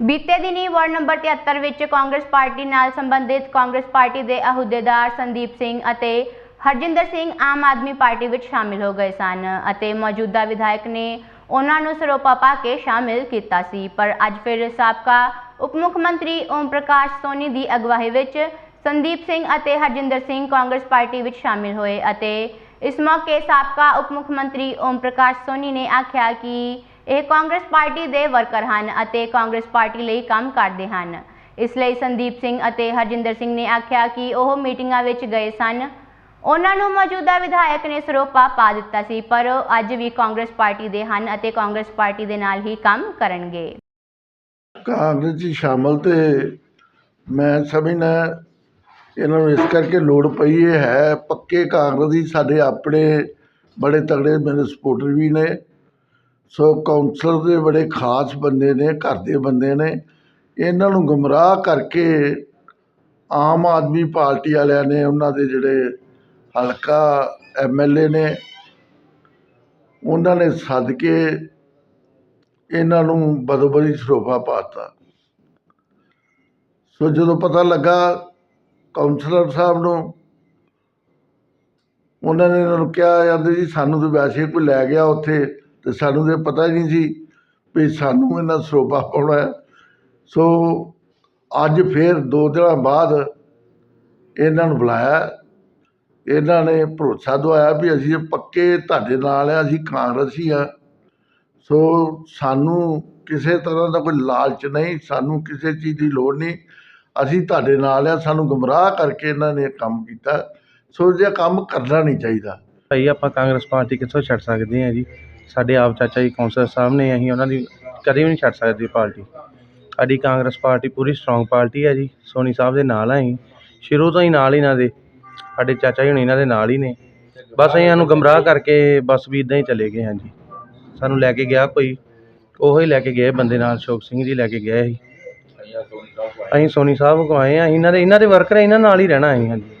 ਬੀਤੇ ਦਿਨੀ ward number 73 ਵਿੱਚ ਕਾਂਗਰਸ ਪਾਰਟੀ ਨਾਲ ਸੰਬੰਧਿਤ ਕਾਂਗਰਸ ਪਾਰਟੀ ਦੇ ਅਹੁਦੇਦਾਰ ਸੰਦੀਪ ਸਿੰਘ ਅਤੇ ਹਰਜਿੰਦਰ ਸਿੰਘ ਆਮ ਆਦਮੀ ਪਾਰਟੀ ਵਿੱਚ ਸ਼ਾਮਿਲ ਹੋ ਗਏ ਸਨ ਅਤੇ ਮੌਜੂਦਾ ਵਿਧਾਇਕ ਨੇ ਉਹਨਾਂ ਨੂੰ ਸਰੋਪਾ ਪਾ ਕੇ ਸ਼ਾਮਿਲ ਕੀਤਾ ਸੀ। ਪਰ ਅੱਜ ਫਿਰ ਸਾਬਕਾ ਉਪ ਮੁੱਖ ਮੰਤਰੀ ਓਮ ਪ੍ਰਕਾਸ਼ ਸੋਨੀ ਦੀ ਅਗਵਾਈ ਵਿੱਚ ਸੰਦੀਪ ਸਿੰਘ ਅਤੇ ਹਰਜਿੰਦਰ ਸਿੰਘ ਕਾਂਗਰਸ ਪਾਰਟੀ ਵਿੱਚ ਸ਼ਾਮਿਲ ਹੋਏ ਅਤੇ ਇਸ ਮੌਕੇ ਸਾਬਕਾ ਉਪ ਮੁੱਖ ਮੰਤਰੀ ਓਮ ਪ੍ਰਕਾਸ਼ ਸੋਨੀ ਨੇ ਆਖਿਆ ਕਿ ਇਹ ਕਾਂਗਰਸ ਪਾਰਟੀ ਦੇ ਵਰਕਰ ਹਨ ਅਤੇ ਕਾਂਗਰਸ ਪਾਰਟੀ ਲਈ ਕੰਮ ਕਰਦੇ ਹਨ। ਇਸ ਲਈ ਸੰਦੀਪ ਸਿੰਘ ਅਤੇ ਹਰਜਿੰਦਰ ਸਿੰਘ ਨੇ ਆਖਿਆ ਕਿ ਉਹ ਮੀਟਿੰਗਾਂ ਵਿੱਚ ਗਏ ਸਨ। ਉਹਨਾਂ ਨੂੰ ਮੌਜੂਦਾ ਵਿਧਾਇਕ ਨੇ ਸਰੋਪਾ ਪਾ ਦਿੱਤਾ ਸੀ, ਪਰ ਉਹ ਅੱਜ ਵੀ ਕਾਂਗਰਸ ਪਾਰਟੀ ਦੇ ਹਨ ਅਤੇ ਕਾਂਗਰਸ ਪਾਰਟੀ ਦੇ ਨਾਲ ਹੀ ਕੰਮ ਕਰਨਗੇ। ਕਾਂਗਰਸ 'ਚ ਸ਼ਾਮਲ ਤੇ ਮੈਂ ਸਮਝਣਾ ਇਹਨਾਂ ਨੂੰ ਇਸ ਕਰਕੇ ਲੋੜ ਪਈ ਇਹ ਹੈ ਪੱਕੇ ਕਾਂਗਰਸੀ ਸਾਡੇ ਆਪਣੇ ਬੜੇ ਤਗੜੇ ਮੇਰੇ ਸਪੋਰਟਰ ਵੀ ਨੇ। ਸੋ ਕੌਂਸਲਰ ਦੇ ਬੜੇ ਖਾਸ ਬੰਦੇ ਨੇ, ਘਰ ਦੇ ਬੰਦੇ ਨੇ। ਇਹਨਾਂ ਨੂੰ ਗੁੰਮਰਾਹ ਕਰਕੇ ਆਮ ਆਦਮੀ ਪਾਰਟੀ ਵਾਲਿਆਂ ਨੇ ਉਹਨਾਂ ਦੇ ਜਿਹੜੇ ਹਲਕਾ ਐਮਐਲਏ ਨੇ, ਉਹਨਾਂ ਨੇ ਸੱਦ ਕੇ ਇਹਨਾਂ ਨੂੰ ਬਦੋਬਦੀ ਸਰੋਪਾ ਪਾਤਾ। ਸੋ ਜਦੋਂ ਪਤਾ ਲੱਗਾ ਕਾਉਂਸਲਰ ਸਾਹਿਬ ਨੂੰ, ਉਹਨਾਂ ਨੇ ਇਹਨਾਂ ਨੂੰ ਕਿਹਾ ਜਾਂਦੇ ਜੀ ਸਾਨੂੰ ਤਾਂ ਵੈਸੇ ਕੋਈ ਲੈ ਗਿਆ ਉੱਥੇ। ਤੇ ਸਾਨੂੰ ਤਾਂ ਪਤਾ ਹੀ ਨਹੀਂ ਸੀ ਵੀ ਸਾਨੂੰ ਇਹਨਾਂ ਸਰੋਪਾ ਪਾਉਣਾ ਸੋ ਅੱਜ ਫਿਰ ਦੋ ਦਿਨਾਂ ਬਾਅਦ ਇਹਨਾਂ ਨੂੰ ਬੁਲਾਇਆ। ਇਹਨਾਂ ਨੇ ਭਰੋਸਾ ਦਵਾਇਆ ਵੀ ਅਸੀਂ ਪੱਕੇ ਤੁਹਾਡੇ ਨਾਲ ਆ ਅਸੀਂ ਕਾਂਗਰਸੀ ਆ ਸੋ ਸਾਨੂੰ ਕਿਸੇ ਤਰ੍ਹਾਂ ਦਾ ਕੋਈ ਲਾਲਚ ਨਹੀਂ, ਸਾਨੂੰ ਕਿਸੇ ਚੀਜ਼ ਦੀ ਲੋੜ ਨਹੀਂ। ਅਸੀਂ ਤੁਹਾਡੇ ਨਾਲ ਆ ਸਾਨੂੰ ਗੁੰਮਰਾਹ ਕਰਕੇ ਇਹਨਾਂ ਨੇ ਕੰਮ ਕੀਤਾ। ਸੋ ਜੇ ਕੰਮ ਕਰਨਾ ਨਹੀਂ ਚਾਹੀਦਾ। ਭਾਈ, ਆਪਾਂ ਕਾਂਗਰਸ ਪਾਰਟੀ ਕਿੱਥੋਂ ਛੱਡ ਸਕਦੇ ਹਾਂ ਜੀ? ਸਾਡੇ ਆਪ ਚਾਚਾ ਜੀ ਕੌਂਸਲਰ ਸਾਹਿਬ ਨੇ, ਅਸੀਂ ਉਹਨਾਂ ਦੀ ਕਦੇ ਵੀ ਨਹੀਂ ਛੱਡ ਸਕਦੇ ਪਾਰਟੀ। ਸਾਡੀ ਕਾਂਗਰਸ ਪਾਰਟੀ ਪੂਰੀ ਸਟਰੋਂਗ ਪਾਰਟੀ ਹੈ ਜੀ, ਸੋਨੀ ਸਾਹਿਬ ਦੇ ਨਾਲ ਆ ਅਸੀਂ ਸ਼ੁਰੂ ਤੋਂ ਹੀ ਨਾਲ ਹੀ ਇਹਨਾਂ ਦੇ, ਸਾਡੇ ਚਾਚਾ ਜੀ ਹੁਣ ਇਹਨਾਂ ਦੇ ਨਾਲ ਹੀ ਨੇ। ਬਸ ਅਸੀਂ ਸਾਨੂੰ ਗਮਰਾਹ ਕਰਕੇ ਬਸ ਵੀ ਇਦਾਂ ਹੀ ਚਲੇ ਗਏ ਹਾਂਜੀ ਸਾਨੂੰ ਲੈ ਕੇ ਗਿਆ ਕੋਈ, ਉਹੋ ਹੀ ਲੈ ਕੇ ਗਏ ਬੰਦੇ ਨਾਲ, ਸ਼ੋਕ ਸਿੰਘ ਜੀ ਲੈ ਕੇ ਗਏ ਸੀ। ਅਸੀਂ ਸੋਨੀ ਸਾਹਿਬ ਕੋ ਆਏ ਆ ਇਹਨਾਂ ਦੇ ਇਹਨਾਂ ਦੇ ਵਰਕਰ ਇਹਨਾਂ ਨਾਲ ਹੀ ਰਹਿਣਾ ਅਸੀਂ ਹਾਂਜੀ